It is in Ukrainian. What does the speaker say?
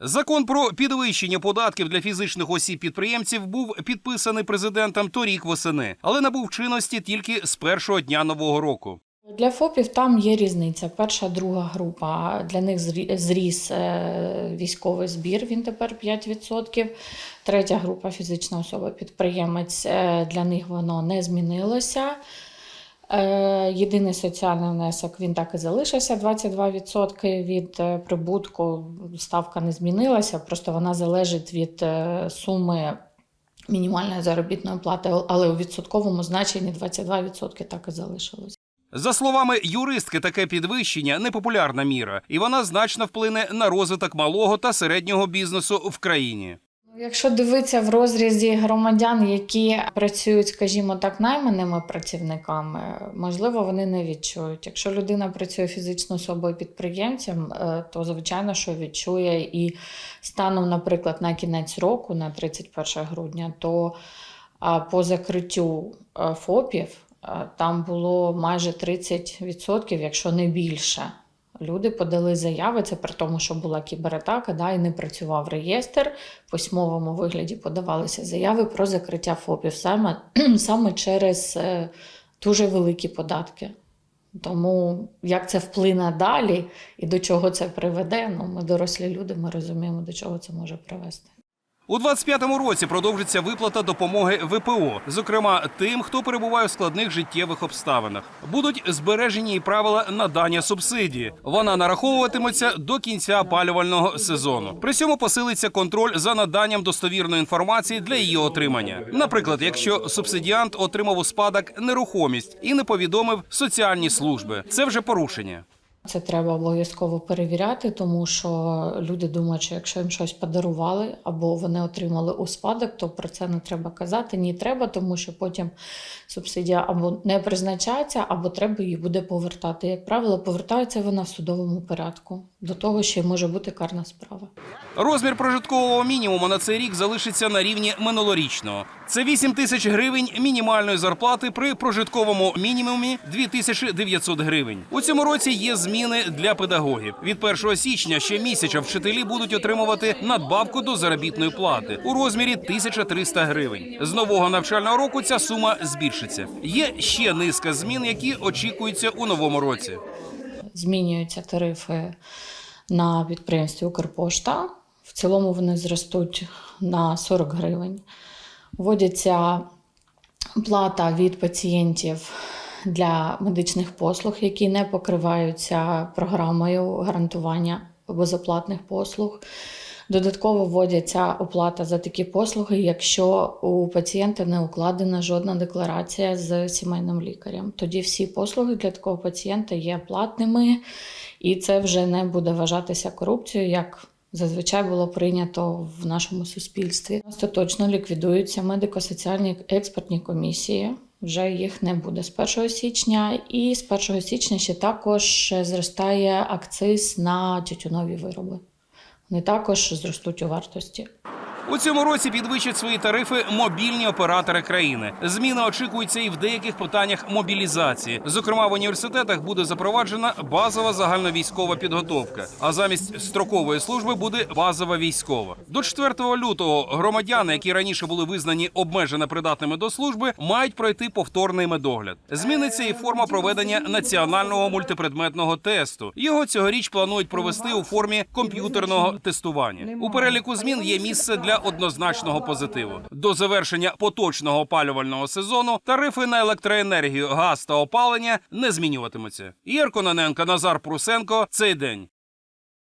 Закон про підвищення податків для фізичних осіб-підприємців був підписаний президентом торік восени, але набув чинності тільки з першого дня нового року. Для ФОПів там є різниця. Перша, друга група. Для них зрі- зріс е, військовий збір, він тепер 5%. Третя група фізична особа-підприємець. е, Для них воно не змінилося. Е, Єдиний соціальний внесок він так і залишився 22% від е, прибутку. Ставка не змінилася, просто вона залежить від е, суми мінімальної заробітної плати, але у відсотковому значенні 22% так і залишилось. За словами юристки, таке підвищення непопулярна міра, і вона значно вплине на розвиток малого та середнього бізнесу в країні. Якщо дивитися в розрізі громадян, які працюють, скажімо так, найманими працівниками, можливо, вони не відчують. Якщо людина працює фізично особою підприємцем, е, то звичайно, що відчує і станом, наприклад, на кінець року, на 31 грудня, то по закриттю е, ФОПів е, там було майже 30%, якщо не більше. Люди подали заяви, це при тому, що була кібератака, да, і не працював реєстр. В письмовому вигляді подавалися заяви про закриття ФОПів саме, саме через е, дуже великі податки. Тому як це вплине далі і до чого це приведе, ну ми дорослі люди, ми розуміємо, до чого це може привести. У 25-му році продовжиться виплата допомоги ВПО, зокрема тим, хто перебуває в складних життєвих обставинах. Будуть збережені і правила надання субсидії. Вона нараховуватиметься до кінця опалювального сезону. При цьому посилиться контроль за наданням достовірної інформації для її отримання. Наприклад, якщо субсидіант отримав у спадок нерухомість і не повідомив соціальні служби, це вже порушення. Це треба обов'язково перевіряти, тому що люди думають, що якщо їм щось подарували або вони отримали у спадок, то про це не треба казати. Ні, треба, тому що потім субсидія або не призначається, або треба її буде повертати. Як правило, повертається вона в судовому порядку. До того ще може бути карна справа. Розмір прожиткового мінімуму на цей рік залишиться на рівні минулорічного. Це 8 тисяч гривень мінімальної зарплати при прожитковому мінімумі 2900 гривень. У цьому році є зміни для педагогів. Від 1 січня щомісяця вчителі будуть отримувати надбавку до заробітної плати у розмірі 1300 гривень. З нового навчального року ця сума збільшиться. Є ще низка змін, які очікуються у новому році. Змінюються тарифи на підприємстві Укрпошта. В цілому вони зростуть на 40 гривень. Вводяться плата від пацієнтів для медичних послуг, які не покриваються програмою гарантування безоплатних послуг. Додатково вводяться оплата за такі послуги, якщо у пацієнта не укладена жодна декларація з сімейним лікарем. Тоді всі послуги для такого пацієнта є платними, і це вже не буде вважатися корупцією, як зазвичай було прийнято в нашому суспільстві. Остаточно ліквідуються медико-соціальні експертні комісії. Вже їх не буде з 1 січня, і з 1 січня ще також зростає акциз на тютюнові вироби. Вони також зростуть у вартості. У цьому році підвищать свої тарифи мобільні оператори країни. Зміни очікуються і в деяких питаннях мобілізації. Зокрема, в університетах буде запроваджена базова загальновійськова підготовка, а замість строкової служби буде базова військова. До 4 лютого громадяни, які раніше були визнані обмежено придатними до служби, мають пройти повторний медогляд. Зміниться і форма проведення національного мультипредметного тесту. Його цьогоріч планують провести у формі комп'ютерного тестування. У переліку змін є місце для однозначного позитиву. До завершення поточного опалювального сезону тарифи на електроенергію, газ та опалення не змінюватимуться. Єр Кононенко, Назар Прусенко. Цей день.